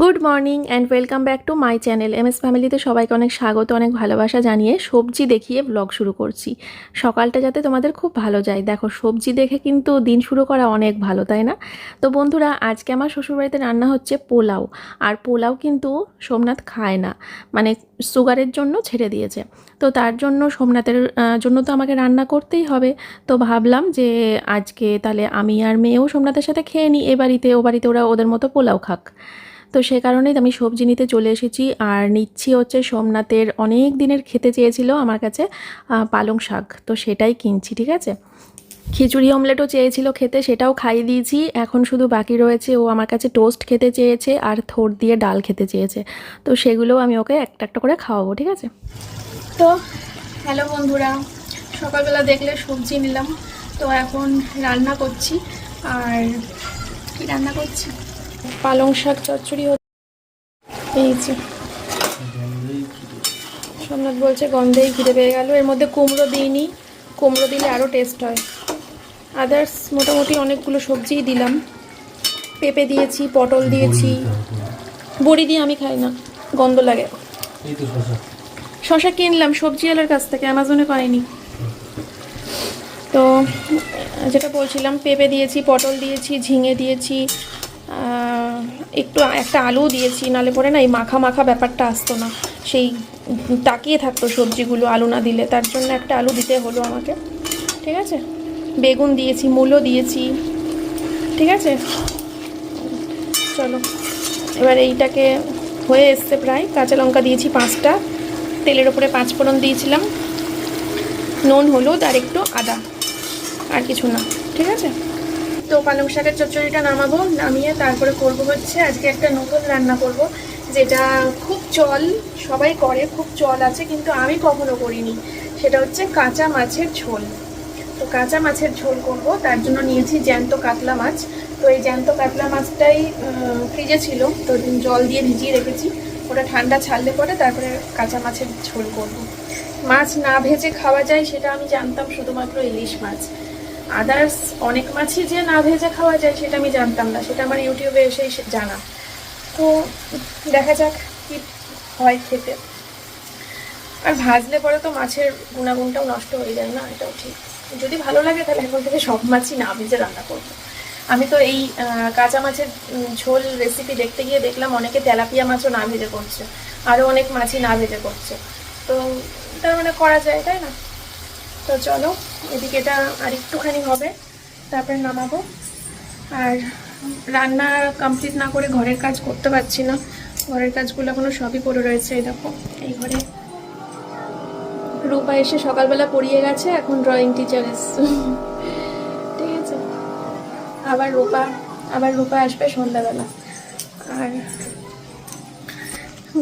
Good morning and welcome back to my channel M S ফ্যামিলিতে সবাইকে অনেক স্বাগত, অনেক ভালোবাসা জানিয়ে সবজি দেখিয়ে ব্লগ শুরু করছি। সকালটা যাতে তোমাদের খুব ভালো যায়। দেখো, সবজি দেখে কিন্তু দিন শুরু করা অনেক ভালো, তাই না? তো বন্ধুরা, আজকে আমার শ্বশুরবাড়িতে রান্না হচ্ছে পোলাও। আর পোলাও কিন্তু সোমনাথ খায় না। মানে সুগারের জন্য ছেড়ে দিয়েছে। তো তার জন্য সোমনাথের জন্য তো আমাকে রান্না করতেই হবে। তো ভাবলাম যে আজকে তাহলে আমি আর মেয়েও সোমনাথের সাথে খেয়ে নিই। এ বাড়িতে, ও বাড়িতে ওরা ওদের মতো পোলাও খাক। তো সে কারণেই আমি সবজি নিতে চলে এসেছি। আর নিচ্ছি হচ্ছে সোমনাথের অনেক দিনের খেতে চেয়েছিল আমার কাছে পালং শাক। তো সেটাই কিনছি, ঠিক আছে? খিচুড়ি অমলেটও চেয়েছিল খেতে, সেটাও খাইয়ে দিয়েছি। এখন শুধু বাকি রয়েছে, ও আমার কাছে টোস্ট খেতে চেয়েছে আর থোর দিয়ে ডাল খেতে চেয়েছে। তো সেগুলোও আমি ওকে একটা একটা করে খাওয়াবো, ঠিক আছে? তো হ্যালো বন্ধুরা, সকালবেলা দেখলে সবজি নিলাম। তো এখন রান্না করছি। আর কি রান্না করছি? পালং শাক চচ্চড়ি হচ্ছে। এই যে। সোমনাথ বলছে গন্ধেই ঘিরে পেয়ে গেল। এর মধ্যে কুমড়ো দিইনি। কুমড়ো দিলে আরও টেস্ট হয়। আদার্স মোটামুটি অনেকগুলো সবজিই দিলাম। পেঁপে দিয়েছি পটল দিয়েছি। বড়ি দিয়ে আমি খাই না। গন্ধ লাগে। শশা। কিনলাম সবজিওয়ালার কাছ থেকে অ্যামাজনে পাইনি। তো যেটা বলছিলাম পেঁপে দিয়েছি পটল দিয়েছি ঝিঙে দিয়েছি একটু একটা আলু দিয়েছি, নালে পরে না এই মাখা মাখা ব্যাপারটা আসতো না। সেই তাকিয়ে থাকতো সবজিগুলো আলু না দিলে, তার জন্য একটা আলু দিতে হলো আমাকে। ঠিক আছে? বেগুন দিয়েছি, মূলো দিয়েছি। ঠিক আছে? চলো। এবার এইটাকে হয়ে এসছে প্রায়। কাঁচা লঙ্কা দিয়েছি পাঁচটা। তেলের ওপরে পাঁচ ফোড়ন দিয়েছিলাম। নুন, হলুদ আর একটু আদা। আর কিছু না। ঠিক আছে? তো পালং শাকের চচ্চড়িটা নামাবো, নামিয়ে তারপরে করব হচ্ছে আজকে একটা নতুন রান্না করব, যেটা খুব চল, সবাই করে, খুব চল আছে, কিন্তু আমি কখনো করিনি। সেটা হচ্ছে কাঁচা মাছের ঝোল। তো কাঁচা মাছের ঝোল করব, তার জন্য নিয়েছি জ্যান্ত কাতলা মাছ। তো এই জ্যান্ত কাতলা মাছটাই ফ্রিজে ছিল, তো জল দিয়ে ভিজিয়ে রেখেছি। ওটা ঠান্ডা ছাড়লে পরে তারপরে কাঁচা মাছের ঝোল করব। মাছ না ভেজে খাওয়া যায়, সেটা আমি জানতাম শুধুমাত্র ইলিশ মাছ। আদার্স অনেক মাছই যে না ভেজে খাওয়া যায় সেটা আমি জানতাম না, সেটা আমার ইউটিউবে এসেই জানা। তো দেখা যাক কি হয় খেতে। আর ভাজলে পরে তো মাছের গুণাগুণটাও নষ্ট হয়ে যায় না, এটাও ঠিক। যদি ভালো লাগে তাহলে এখন থেকে সব মাছই না ভেজে রান্না করব। আমি তো এই কাঁচা মাছের ঝোল রেসিপি দেখতে গিয়ে দেখলাম অনেকে তেলাপিয়া মাছও না ভেজে করছে আরও অনেক মাছই না ভেজে করছে। তো তার মানে করা যায়, তাই না? তো চলো, এদিকে এটা আর একটুখানি হবে, তারপরে নামাবো। আর রান্না কমপ্লিট না করে ঘরের কাজ করতে পারছি না। ঘরের কাজগুলো এখনও সবই পড়ে রয়েছে, এই দেখো, এই ঘরে। রূপা এসে সকালবেলা পড়িয়ে গেছে, এখন ড্রয়িং টিচার এসছে। ঠিক আছে? আবার রূপা আবার রূপা আসবে সন্ধ্যাবেলা। আর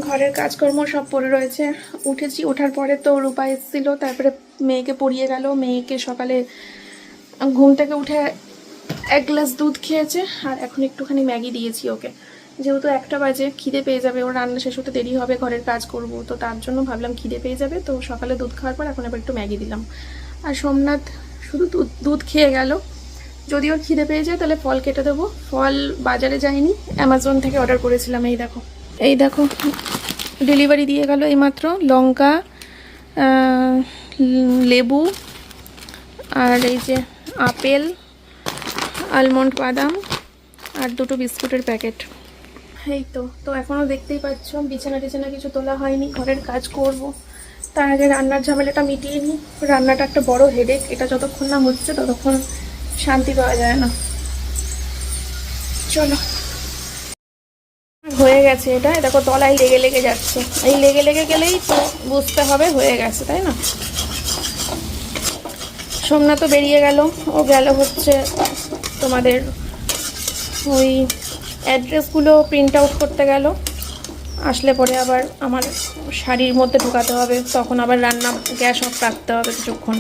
ঘরের কাজকর্ম সব পড়ে রয়েছে। উঠেছি, ওঠার পরে তো রূপা এসেছিল, তারপরে মেয়েকে পড়িয়ে গেল। মেয়েকে সকালে ঘুম থেকে উঠে এক গ্লাস দুধ খেয়েছে, আর এখন একটুখানি ম্যাগি দিয়েছি ওকে। যেহেতু একটা বাজে, খিদে পেয়ে যাবে, ওর রান্না শেষ হতে দেরি হবে, ঘরের কাজ করব, তো তার জন্য ভাবলাম খিদে পেয়ে যাবে, তো সকালে দুধ খাওয়ার পর এখন আবার একটু ম্যাগি দিলাম। আর সোমনাথ শুধু দুধ দুধ খেয়ে গেল। যদি ওর খিদে পেয়ে যায়, তাহলে ফল কেটে দেবো। ফল বাজারে যায়নি অ্যামাজন থেকে অর্ডার করেছিলাম, এই দেখো। এই দেখো ডেলিভারি দিয়ে গেল এইমাত্র লঙ্কা লেবু আর এই যে আপেল আলমন্ড বাদাম আর দুটো বিস্কুটের প্যাকেট এই তো তো এখনও দেখতেই পাচ্ছ, বিছানা টিছানা কিছু তোলা হয়নি, ঘরের কাজ করব। তার আগে রান্নার ঝামেলাটা মিটিয়ে নিই। রান্নাটা একটা বড় হেডেক এটা যতক্ষণ না হচ্ছে ততক্ষণ শান্তি পাওয়া যায় না। চলো। হয়ে গেছে এটা। দেখো, তলায় লেগে লেগে যাচ্ছে। এই লেগে লেগে গেলেই তো বুঝতে হবে, হয়ে গেছে, তাই না? সোমনা তো বেরিয়ে গেল। ও গেল হচ্ছে তোমাদের ওই অ্যাড্রেসগুলো প্রিন্ট আউট করতে গেল। আসলে পরে আবার আমার শাড়ির মধ্যে ঢোকাতে হবে। তখন আবার রান্না গ্যাস অফ রাখতে হবে কিছুক্ষণ।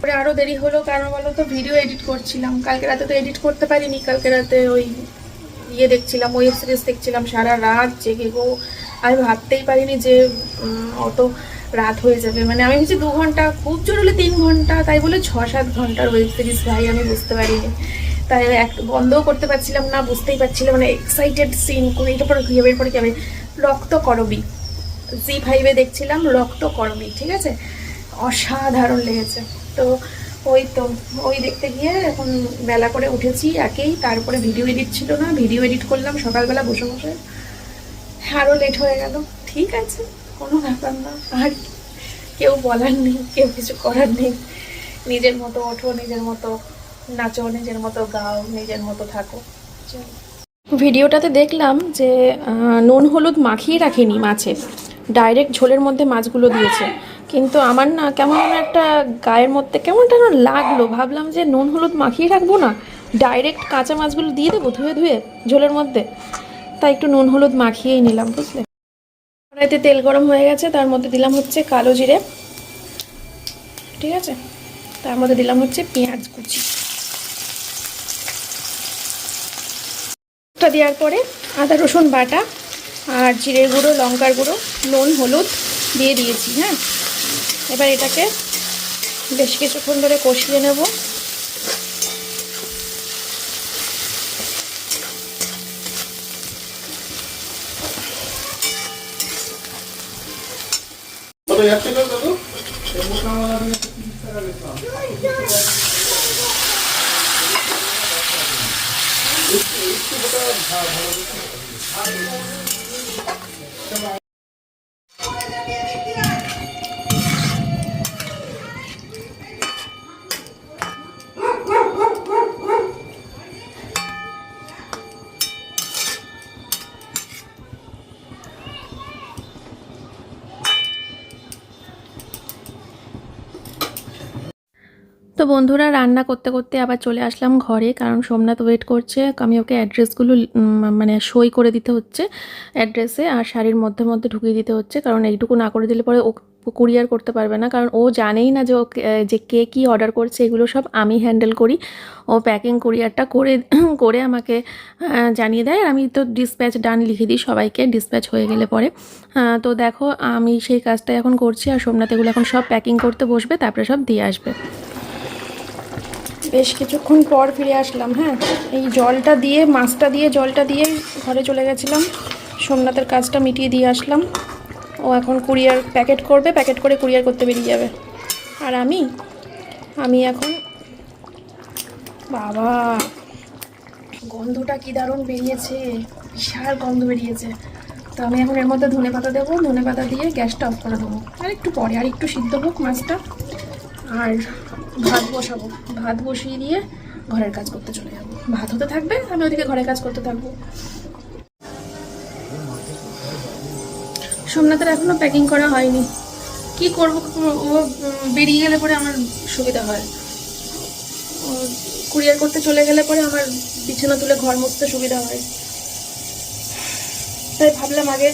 পরে আরও দেরি হলো, কারণ বলো তো ভিডিও এডিট করছিলাম। কালকে রাতে তো এডিট করতে পারিনি। কালকে রাতে ওই ইয়ে দেখছিলাম ওয়েব সিরিজ দেখছিলাম, সারা রাত জেগে গো। আমি ভাবতেই পারিনি যে অত রাত হয়ে যাবে। মানে আমি ভেবেছি দু ঘণ্টা, খুব জোর হলে তিন ঘণ্টা, তাই বলে ছ সাত ঘণ্টার ওয়েব সিরিজ ভাই, আমি বুঝতে পারিনি। তাই এক, বন্ধও করতে পারছিলাম না, বুঝতেই পারছিলাম মানে এক্সাইটেড সিন করে এরপর কি হবে এরপরে কি হবে? রক্ত করবি জি ফাইভে দেখছিলাম রক্ত করবি ঠিক আছে? অসাধারণ লেগেছে। তো ওই তো, ওই দেখতে গিয়ে এখন বেলা করে উঠেছি একেই, তারপরে ভিডিও এডিট ছিল না ভিডিও এডিট করলাম, সকালবেলা বসে বসে। আরও লেট হয়ে গেল। ঠিক আছে, কোনো ব্যাপার না, আর কেউ বলার নেই, কেউ কিছু করার নেই। নিজের মতো ওঠো, নিজের মতো নাচো, নিজের মতো গাও, নিজের মতো থাকো। ভিডিওটাতে দেখলাম যে নুন হলুদ মাখিয়ে রাখেনি মাছে ডাইরেক্ট ঝোলের মধ্যে মাছগুলো দিয়েছে। কিন্তু আমার না কেমন একটা গায়ের মধ্যে কেমন যেন লাগল। ভাবলাম যে নুন হলুদ মাখিয়ে রাখব না ডাইরেক্ট কাঁচা মাছগুলো দিয়ে দেবো ধুয়ে ধুয়ে ঝোলের মধ্যে। তাই একটু নুন হলুদ মাখিয়েই নিলাম, বুঝলে? কড়াইতে তেল গরম হয়ে গেছে, তার মধ্যে দিলাম হচ্ছে কালো জিরে, ঠিক আছে? তার মধ্যে দিলাম হচ্ছে পেঁয়াজ কুচি। দেওয়ার পরে আদা, রসুন বাটা আর জিরের গুঁড়ো, লঙ্কার গুঁড়ো, নুন, হলুদ দিয়ে দিয়েছি হ্যাঁ? এবার এটাকে বেশ কিছুক্ষণ ধরে কষিয়ে নেব। তো বন্ধুরা রান্না করতে করতে আবার চলে আসলাম ঘরে, কারণ সোমনাথ ওয়েট করছে। আমি ওকে অ্যাড্রেসগুলো মানে সই করে দিতে হচ্ছে অ্যাড্রেসে আর শাড়ির মধ্যে মধ্যে ঢুকিয়ে দিতে হচ্ছে, কারণ এইটুকু না করে দিলে পরে ও কুরিয়ার করতে পারবে না। কারণ ও জানেই না যে ও যে কে কী অর্ডার করছে, এগুলো সব আমি হ্যান্ডেল করি। ও প্যাকিং কুরিয়ারটা করে করে আমাকে জানিয়ে দেয়। আর আমি তো ডিসপ্যাচ ডান লিখে দিই সবাইকে ডিসপ্যাচ হয়ে গেলে পরে। তো দেখো, আমি সেই কাজটা এখন করছি, আর সোমনাথ এগুলো এখন সব প্যাকিং করতে বসবে, তারপরে সব দিয়ে আসবে। বেশ কিছুক্ষণ পর ফিরে আসলাম হ্যাঁ? এই জলটা দিয়ে, মাছটা দিয়ে, জলটা দিয়ে ঘরে চলে গেছিলাম। সোমনাথের কাজটা মিটিয়ে দিয়ে আসলাম। ও এখন কুরিয়ার প্যাকেট করবে, প্যাকেট করে কুরিয়ার করতে বেরিয়ে যাবে। আর আমি আমি এখন, বাবা, গন্ধটা কি দারুণ বেরিয়েছে, বিশাল গন্ধ বেরিয়েছে। তো আমি এখন এর মধ্যে ধনে পাতা দেবো ধনে পাতা দিয়ে গ্যাসটা অফ করে দেবো। আর একটু পরে, আর একটু সিদ্ধ হোক মাছটা। আর ভাত বসাবো। ভাত বসিয়ে দিয়ে ঘরের কাজ করতে চলে যাব। ভাত হতে থাকবে, আমি ওদিকে ঘরের কাজ করতে থাকব। সোমনাথের এখনও প্যাকিং করা হয়নি। কি করব? ও বেরিয়ে গেলে পরে আমার সুবিধা হয়। কুরিয়ার করতে চলে গেলে পরে আমার বিছানা তুলে ঘর মুছতে সুবিধা হয়। তাই ভাবলাম আগে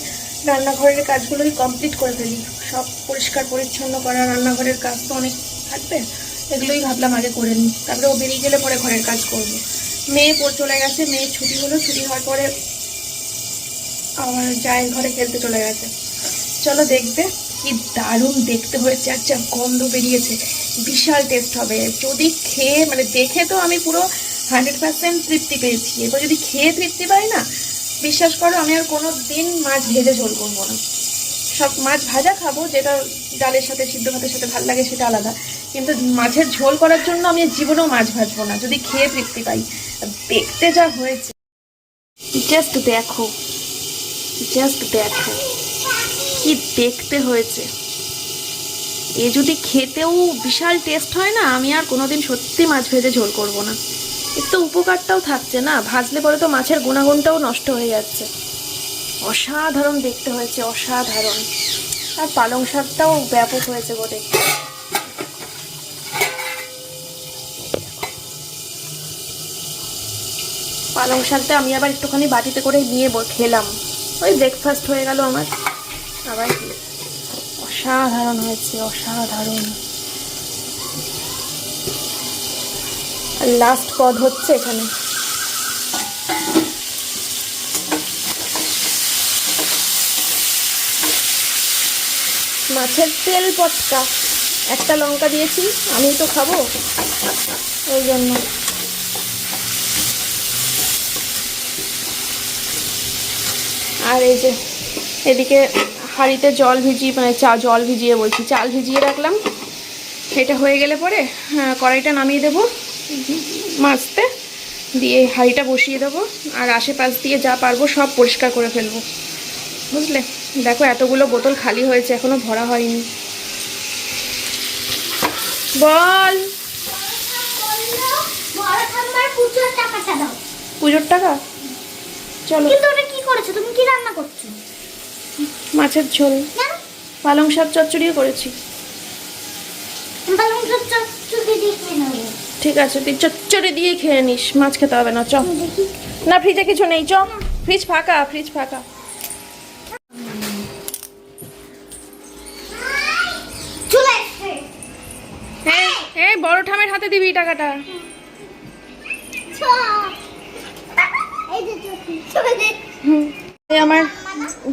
রান্নাঘরের কাজগুলোই কমপ্লিট করে ফেলি। সব পরিষ্কার পরিচ্ছন্ন করা, রান্নাঘরের কাজ তো অনেক থাকবে? এগুলোই ভাবলাম আগে করে নিই। তারপরে ও বেরিয়ে গেলে পরে ঘরের কাজ করব। মেয়ে চলে গেছে মেয়ে ছুটি হলো, ছুটি হওয়ার পরে আমার জায়ের ঘরে খেলতে চলে গেছে। চলো দেখবে কি দারুণ দেখতে হয়েছে। যা গন্ধ বেরিয়েছে, বিশাল টেস্ট হবে। যদি খেয়ে মানে দেখে তো আমি পুরো হান্ড্রেড পার্সেন্ট তৃপ্তি পেয়েছি। এবার যদি খেয়ে তৃপ্তি পাই না, বিশ্বাস করো আমি আর কোনো দিন মাছ ভেজে ঝোল করব না। সব মাছ ভাজা খাব, যেটা ডালের সাথে, সিদ্ধ ভাতের সাথে ভালো লাগে সেটা আলাদা। কিন্তু মাছের ঝোল করার জন্য আমি জীবনেও মাছ ভাজবো না, যদি খেয়ে তৃপ্তি পাই। দেখতে যা হয়েছে। জাস্ট দেখো। জাস্ট দেখো। কি দেখতে হয়েছে। এ যদি খেতেও বিশাল টেস্ট হয় না, আমি আর কোনোদিন সত্যি মাছ ভেজে ঝোল করব না। এর তো উপকারটাও থাকছে না, ভাজলে পরে তো মাছের গুণাগুণটাও নষ্ট হয়ে যাচ্ছে। অসাধারণ দেখতে হয়েছে, অসাধারণ। আর পালং শাকটাও ব্যাপক হয়েছে বটে পালং শাকটা আমি আবার একটুখানি বাটিতে করে নিয়ে খেলাম। ওই ব্রেকফাস্ট হয়ে গেল আমার। আবার অসাধারণ হয়েছে, অসাধারণ। আর লাস্ট পদ হচ্ছে এখানে। মাছের তেল পটকা একটা লঙ্কা দিয়েছি, আমি তো খাব। ওই জন্য। আর এই যে, এদিকে হাঁড়িতে জল ভিজিয়ে মানে চা, জল ভিজিয়ে বলছি, চাল ভিজিয়ে রাখলাম। এটা হয়ে গেলে পরে কড়াইটা নামিয়ে দেবো। মাছতে দিয়ে হাঁড়িটা বসিয়ে দেবো। আর আশেপাশ দিয়ে যা পারব সব পরিষ্কার করে ফেলব। বুঝলে? দেখো এতগুলো বোতল খালি হয়েছে এখনও ভরা হয়নি। বল। পুজোর টাকা? চলো। কিন্তু ওটা কি করেছ? তুমি কি রান্না করছ? মাছের ঝোল। পালং শাক চচ্চড়িও করেছি। পালং শাক চচ্চড়ি দিয়ে খেয়ে নেব। ঠিক আছে তুই চচ্চড়ি দিয়ে খেয়ে নিস। মাছ খেতে হবে না চ। না ফ্রিজে কিছু নেই চ। ফ্রিজ ফাঁকা ফ্রিজ ফাঁকা। হাতে দিবি টাকাটা? আমার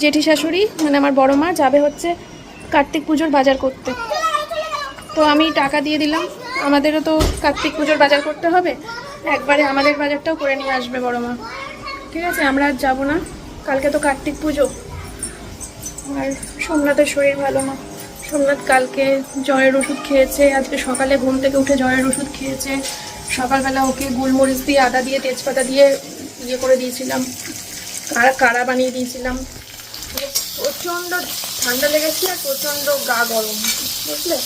জেঠি শাশুড়ি মানে আমার বড় মা যাবে হচ্ছে কার্তিক পুজোর বাজার করতে। তো আমি টাকা দিয়ে দিলাম। আমাদেরও তো কার্তিক পুজোর বাজার করতে হবে। একবারে আমাদের বাজারটাও করে নিয়ে আসবে বড় মা। ঠিক আছে আমরা আর যাব না। কালকে তো কার্তিক পুজো। আর সোমনাথের শরীর ভালো না। সোমনাথ কালকে জ্বরের ওষুধ খেয়েছে, আজকে সকালে ঘুম থেকে উঠে জ্বরের ওষুধ খেয়েছে। সকালবেলা ওকে গোলমরিচ দিয়ে আদা দিয়ে তেজপাতা দিয়ে ইয়ে করে দিয়েছিলাম কাড়া কাড়া বানিয়ে দিয়েছিলাম। প্রচণ্ড ঠান্ডা লেগেছে আর প্রচণ্ড গা গরম, বুঝলে?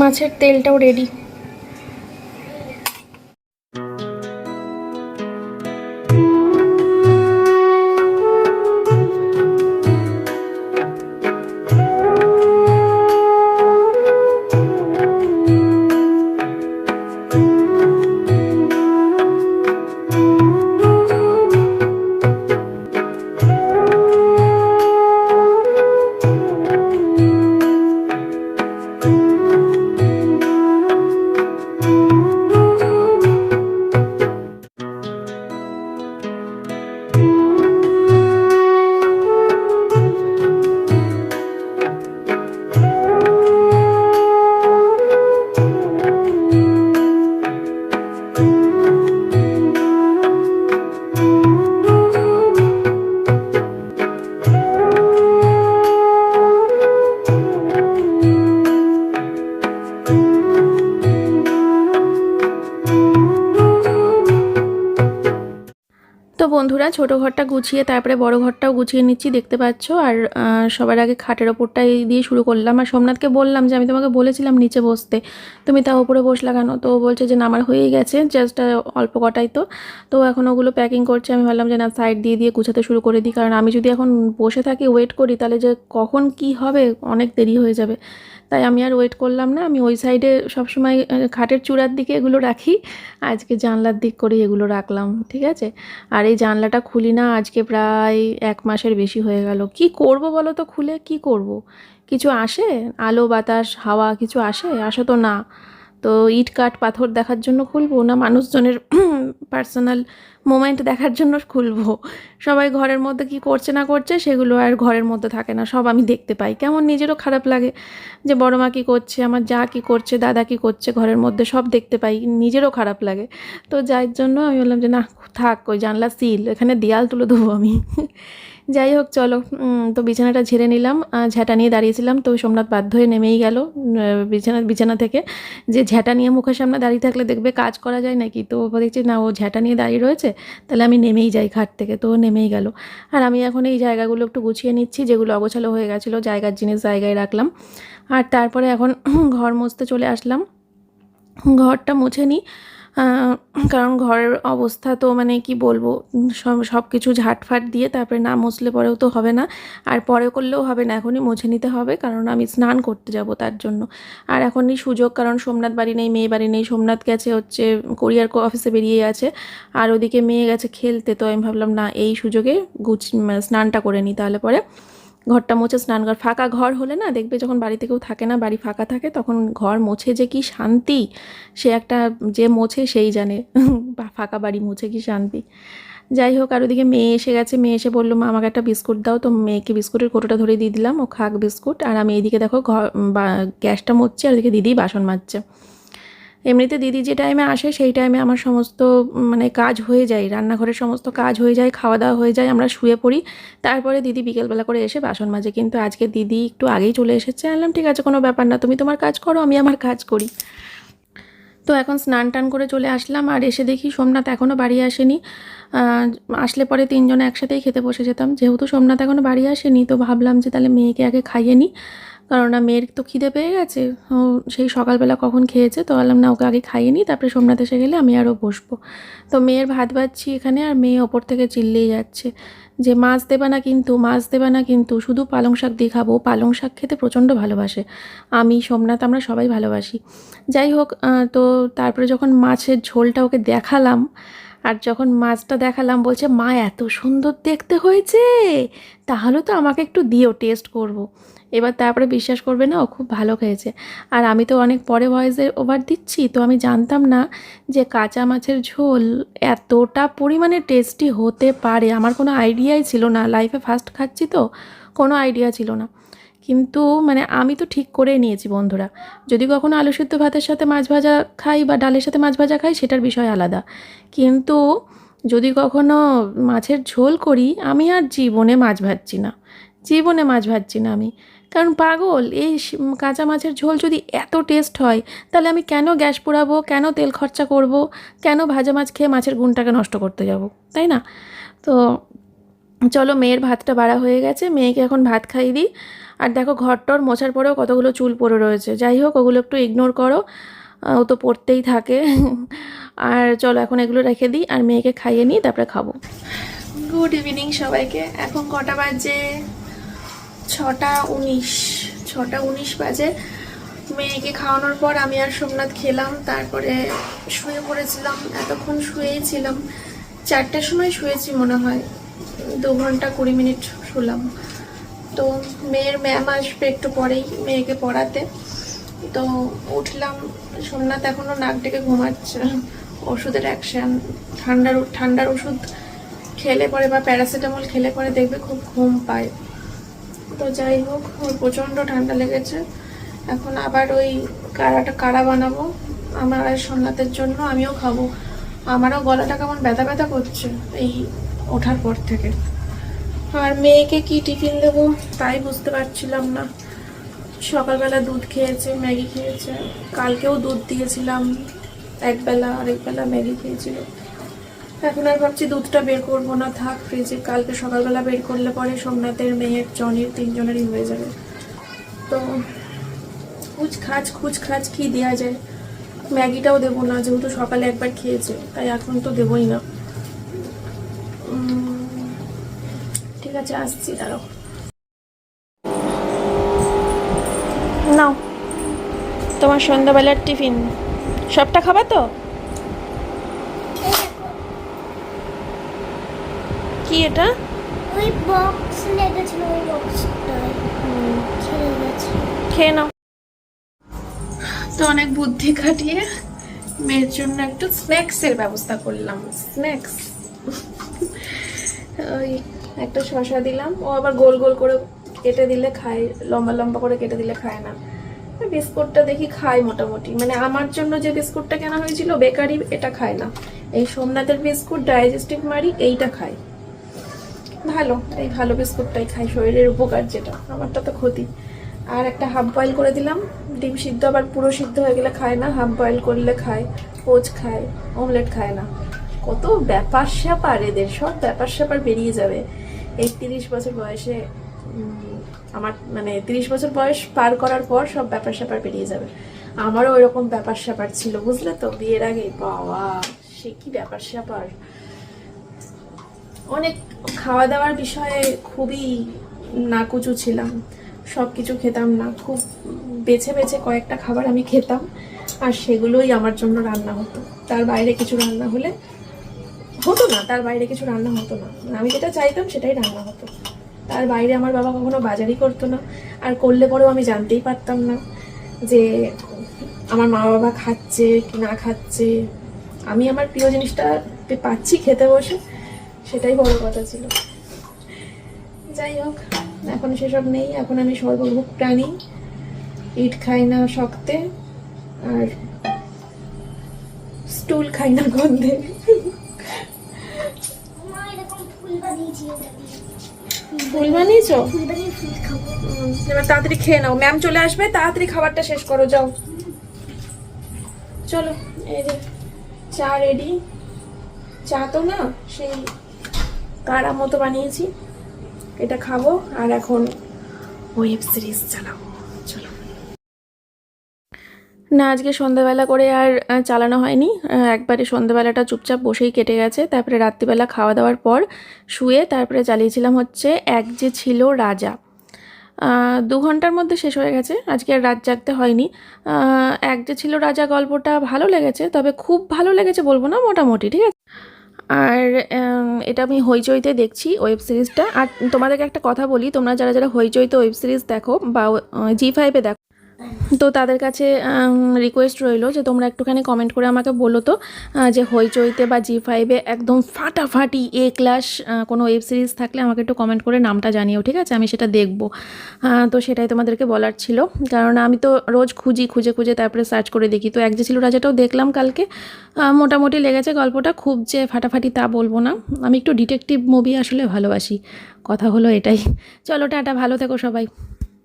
মাছের তেলটাও রেডি তো বন্ধুরা, ছোট ঘরটা গুছিয়ে, তারপরে বড় ঘরটাও গুছিয়ে নিচ্ছি, দেখতে পাচ্ছ। আর সবার আগে খাটের ওপরটাই দিয়ে শুরু করলাম। আর সোমনাথকে বললাম যে, আমি তোমাকে বলেছিলাম নিচে বসতে। তুমি তা ওপরে বসলা কেন? তো বলছে যে, না, আমার হয়েই গেছে জাস্ট অল্প কটাই তো। তো এখন ওগুলো প্যাকিং করছে। আমি ভাবলাম যে, না সাইড দিয়ে দিয়ে গুছাতে শুরু করে দিই। কারণ আমি যদি এখন বসে থাকি ওয়েট করি, তাহলে যে কখন কি হবে? অনেক দেরি হয়ে যাবে। তাই আমি আর ওয়েট করলাম না। আমি ওই সাইডে সবসময় খাটের চূড়ার দিকে এগুলো রাখি। আজকে জানলার দিক করে এগুলো রাখলাম, ঠিক আছে? আর এই জানলাটা খুলি না, আজকে প্রায় এক মাসের বেশি হয়ে গেল। কি করব বলো তো খুলে? কি করব? কিছু আসে? আলো, বাতাস, হাওয়া কিছু আসে? আসে তো না। তো ইট, কাঠ, পাথর দেখার জন্য খুলবো না, মানুষজনের পার্সোনাল মোমেন্ট দেখার জন্য খুলবো। সবাই ঘরের মধ্যে কি করছে না করছে সেগুলো আর ঘরের মধ্যে থাকে না, সব আমি দেখতে পাই। কেমন নিজেরও খারাপ লাগে যে বড় মা কী করছে, আমার যা কী করছে, দাদা কী করছে, ঘরের মধ্যে সব দেখতে পাই, নিজেরও খারাপ লাগে। তো যার জন্য আমি বললাম যে, না, থাক, ওই জানলা সিল, এখানে দেয়াল তুলে দেবো আমি। যাই হোক, চলো। তো বিছানাটা ঝেড়ে নিলাম ঝ্যাঁটা নিয়ে দাঁড়িয়েছিলাম। তো সোমনাথ বাধ্য হয়ে নেমেই গেল বিছানা বিছানা থেকে। যে ঝ্যাঁটা নিয়ে মুখের সামনে দাঁড়িয়ে থাকলে দেখবে কাজ করা যায় নাকি? তো দেখছি না, ও ঝ্যাঁটা নিয়ে দাঁড়িয়ে রয়েছে, তাহলে আমি নেমেই যাই ঘাট থেকে। তো নেমেই গেল। আর আমি এখন এই জায়গাগুলো একটু গুছিয়ে নিচ্ছি, যেগুলো অগোছালো হয়ে গেছিল, জায়গার জিনিস জায়গায় রাখলাম। আর তারপরে এখন ঘর মুছতে চলে আসলাম। ঘরটা মুছে নিই। কারণ ঘরের অবস্থা তো মানে কি বলব, সব সব কিছু ঝাটফাট দিয়ে তারপরে না মুছলে পরেও তো হবে না। আর পরে করলেও হবে না, এখনই মুছে নিতে হবে, কারণ আমি স্নান করতে যাব তার জন্য। আর এখনই সুযোগ, কারণ সোমনাথ বাড়ি নেই, মেয়ে বাড়ি নেই, সোমনাথ গেছে হচ্ছে, কোরিয়ার অফিসে বেরিয়ে আছে। আর ওদিকে মেয়ে গেছে খেলতে, তো আমি ভাবলাম না, এই সুযোগে গুছ, স্নানটা করে নিই তাহলে পরে। ঘরটা মোছে, স্নান ঘর, ফাঁকা ঘর হলে না দেখবে যখন বাড়িতে কেউ থাকে না, বাড়ি ফাঁকা থাকে, তখন ঘর মোছে যে কি শান্তি, সে একটা যে মোছে সেই জানে। ফাঁকা বাড়ি মুছে কি শান্তি। যাই হোক, আর ওদিকে মেয়ে এসে গেছে, মেয়ে এসে বলল, মা, আমাকে একটা বিস্কুট দাও। তো মেয়েকে বিস্কুটের কোটোটা ধরে দিয়ে দিলাম, ও খাক বিস্কুট। আর আমি এইদিকে দেখো ঘর গ্যাসটা মুছছি আর ওদিকে দিদি বাসন মাজছে। এমনিতে দিদি যে টাইমে আসে, সেই টাইমে আমার সমস্ত মানে কাজ হয়ে যায়। রান্নাঘরের সমস্ত কাজ হয়ে যায় খাওয়া দাওয়া হয়ে যায়, আমরা শুয়ে পড়ি। তারপরে দিদি বিকেলবেলা করে এসে বাসন মাজে। কিন্তু আজকে দিদি একটু আগেই চলে এসেছে। আনলাম ঠিক আছে, কোনো ব্যাপার না, তুমি তোমার কাজ করো, আমি আমার কাজ করি। তো এখন স্নান টান করে চলে আসলাম। আর এসে দেখি সোমনাথ এখনও বাড়ি আসেনি। আসলে পরে তিনজনে একসাথেই খেতে বসে যেতাম। যেহেতু সোমনাথ এখনও বাড়ি আসেনি, তো ভাবলাম যে তাহলে মেয়েকে আগে খাইয়ে নিই। কারণ মেয়ের তো খিদে পেয়ে গেছে। ও সেই সকালবেলা কখন খেয়েছে তো বললাম, না, ওকে আগে খাইয়ে নিই তারপরে সোমনাথ এসে গেলে আমি আরও বসবো। তো মেয়ের ভাত বাচ্ছি এখানে আর মেয়ে ওপর থেকে চিল্লেই যাচ্ছে যে, মাছ দেবে না কিন্তু, মাছ দেবে না কিন্তু, শুধু পালং শাক দিয়ে খাব। পালং শাক খেতে প্রচণ্ড ভালোবাসে। আমি, সোমনাথ, আমরা সবাই ভালোবাসি। যাই হোক তো তারপরে যখন মাছের ঝোলটা ওকে দেখালাম আর যখন মাছটা দেখালাম, বলছে, মা, এত সুন্দর দেখতে হয়েছে! তাহলে তো আমাকে একটু দিও, টেস্ট করব। এবার তারপরে বিশ্বাস করবে, না, ও খুব ভালো খেয়েছে। আর আমি তো অনেক পরে ভয়েসে ওভার দিচ্ছি, তো আমি জানতাম না যে কাঁচা মাছের ঝোল এতটা পরিমাণে টেস্টি হতে পারে। আমার কোনো আইডিয়াই ছিল না। লাইফে ফার্স্ট খাচ্ছি তো, কোনো আইডিয়া ছিল না। কিন্তু মানে আমি তো ঠিক করে নিয়েছি বন্ধুরা। যদি কখনো আলু সিদ্ধ ভাতের সাথে মাছ ভাজা খাই বা ডালের সাথে মাছ ভাজা খাই, সেটার বিষয় আলাদা। কিন্তু যদি কখনো মাছের ঝোল করি, আমি আর জীবনে মাছ ভাজছি না। জীবনে মাছ ভাজছি না আমি। কারণ পাগল, এই কাঁচা মাছের ঝোল যদি এত টেস্ট হয়, তাহলে আমি কেন গ্যাস পোড়াবো, কেন তেল খরচা করব, কেন ভাজা মাছ খেয়ে মাছের গুণটাকে নষ্ট করতে যাব, তাই না? তো চলো মেয়ের ভাতটা বাড়া হয়ে গেছে, মেয়েকে এখন ভাত খাইয়ে দিই। আর দেখো ঘরটর মোছার পরেও কতগুলো চুল পড়ে রয়েছে। যাই হোক, ওগুলো একটু ইগনোর করো। ও তো পড়তেই থাকে। আর চলো এখন এগুলো রেখে দিই, আর মেয়েকে খাইয়ে নিই, তারপরে খাব। গুড ইভিনিং সবাইকে। এখন কটা বাজে? ছটা উনিশ ছটা উনিশ বাজে। মেয়েকে খাওয়ানোর পর আমি আর সোমনাথ খেলাম, তারপরে শুয়ে পড়েছিলাম, এতক্ষণ শুয়েই ছিলাম। চারটার সময় শুয়েছি মনে হয়, দু ঘণ্টা কুড়ি মিনিট শুলাম। তো মেয়ের ম্যাম আসবে একটু পরেই, মেয়েকে পড়াতে। তো উঠলাম, সোমনাথ এখনও নাক ডেকে ঘুমাচ্ছে। ওষুধের অ্যাকশন, ঠান্ডার ঠান্ডার ওষুধ খেলে পরে বা প্যারাসিটামল খেলে পরে দেখবে খুব ঘুম পায়। তো যাই হোক, ওর প্রচণ্ড ঠান্ডা লেগেছে। এখন আবার ওই কাড়াটা কাড়া বানাবো আমার আর সোমনাথের জন্য, আমিও খাব। আমারও গলাটা কেমন ব্যথা ব্যথা করছে এই ওঠার পর থেকে। আর মেয়েকে কি টিফিন দেবো তাই বুঝতে পারছিলাম না। সকালবেলা দুধ খেয়েছে, ম্যাগি খেয়েছে। কালকেও দুধ দিয়েছিলাম, একবেলা আরেকবেলা ম্যাগি খেয়েছিল। এখন আর ভাবছি দুধটা বের করব না, থাক, ফ্রিজে কালকে সকালবেলা বের করলে পরে সোমনাথের মেয়ের, জনের, তিনজনেরই হয়ে যাবে। তো খুচ খাচ খুচ খাচ কি দেওয়া যায়। ম্যাগিটাও দেবো না, যেহেতু সকালে একবার খেয়েছে, তাই এখন তো দেবই না। ঠিক আছে, আসছি, দাঁড়াও। নাও, তোমার সন্ধ্যাবেলার টিফিন। সবটা খাবা তো এই দেখো, কি এটা? ওই বক্স লেগেছিল ওই গেছে। খেয়ে নাও। তো অনেক বুদ্ধি খাটিয়ে মেয়ের জন্য একটু স্ন্যাক্সের ব্যবস্থা করলাম। স্ন্যাক্স ওই একটা শশা দিলাম। ও আবার গোল গোল করে কেটে দিলে খায় লম্বা লম্বা করে কেটে দিলে খায় না। বিস্কুটটা দেখি খায় মোটামুটি। মানে আমার জন্য যে বিস্কুটটা কেনা হয়েছিল বেকারি এটা খায় না। এই সোমনাথের বিস্কুট ডাইজেস্টিভ মারি এইটা খায়। ভালো, এই ভালো বিস্কুটটাই খাই, শরীরের উপকার যেটা, আমারটা তো ক্ষতি। আর একটা হাফ বয়েল করে দিলাম, ডিম সিদ্ধ আবার পুরো সিদ্ধ হয়ে গেলে খায় না, হাফ বয়েল করলে খায়, পোচ খায়, অমলেট খায় না। কত ব্যাপার স্যাপার এদের, সব ব্যাপার স্যাপার বেরিয়ে যাবে। এই তিরিশ বছর বয়সে আমার মানে তিরিশ বছর বয়স পার করার পর সব ব্যাপার স্যাপার বেরিয়ে যাবে। আমারও ওইরকম ব্যাপার স্যাপার ছিল, বুঝলে তো? বিয়ের আগে, বাবা, সে কি ব্যাপার স্যাপার? অনেক খাওয়া দাওয়ার বিষয়ে খুবই নাকুচু ছিলাম। সব কিছু খেতাম না। খুব বেছে বেছে কয়েকটা খাবার আমি খেতাম আর সেগুলোই আমার জন্য রান্না হতো। তার বাইরে কিছু রান্না হলে হতো না, তার বাইরে কিছু রান্না হতো না। আমি যেটা চাইতাম সেটাই রান্না হতো। তার বাইরে আমার বাবা কখনো বাজারই করতো না। আর করলে পরেও আমি জানতেই পারতাম না যে আমার মা বাবা খাচ্ছে কি না খাচ্ছে। আমি আমার প্রিয় জিনিসটা পাচ্ছি খেতে বসে। সেটাই বড় কথা ছিল। যাই হোক, এখন সেসব নেই। এখন আমি সর্বভোগ প্রাণী, ইট খাই না শক্তে, আর স্টুল খাই না গন্ধে। ফুল বানিয়েছি? এবার তাড়াতাড়ি খেয়ে নাও। ম্যাম চলে আসবে, তাড়াতাড়ি খাবারটা শেষ করো, যাও। চলো, এই যে চা রেডি। চা তো না, সেই কারা মতো বানিয়েছি, এটা খাব, আর এখন ওয়েব সিরিজ চালাবো। চলো। না, আজকে সন্ধ্যাবেলা করে আর চালানো হয়নি। একবারে সন্ধ্যাবেলাটা চুপচাপ বসেই কেটে গেছে। তারপরে রাত্রিবেলা খাওয়া দাওয়ার পর শুয়ে তারপরে চালিয়েছিলাম হচ্ছে এক যে ছিল রাজা। দু ঘণ্টার মধ্যে শেষ হয়ে গেছে। আজকে আর রাত জাগতে হয়নি। এক যে ছিল রাজা গল্পটা ভালো লেগেছে, তবে খুব ভালো লেগেছে বলব না, মোটামুটি, ঠিক আছে? আর এটা আমি হইচইতে দেখছি ওয়েব সিরিজটা আর তোমাদেরকে একটা কথা বলি, তোমরা যারা যারা হইচইতে ওয়েব সিরিজ দেখো বা জি ফাইভে দেখো তো তাদের কাছে রিকোয়েস্ট রইল যে তোমরা একটুখানি কমেন্ট করে আমাকে বলো তো যে হইচইতে বা জি ফাইভে একদম ফাটাফাটি এ ক্লাস কোনো ওয়েব সিরিজ থাকলে আমাকে একটু কমেন্ট করে নামটা জানিও, ঠিক আছে? আমি সেটা দেখব। তো সেটাই তোমাদেরকে বলার ছিল। কারণ আমি তো রোজ খুঁজি, খুঁজে খুঁজে তারপরে সার্চ করে দেখি। তো এক যে ছিল রাজাটাও দেখলাম কালকে। মোটামুটি লেগেছে গল্পটা। খুব যে ফাটাফাটি তা বলব না। আমি একটু ডিটেকটিভ মুভি আসলে ভালোবাসি। কথা হলো এটাই। চলো, টাটা। ভালো থেকো সবাই।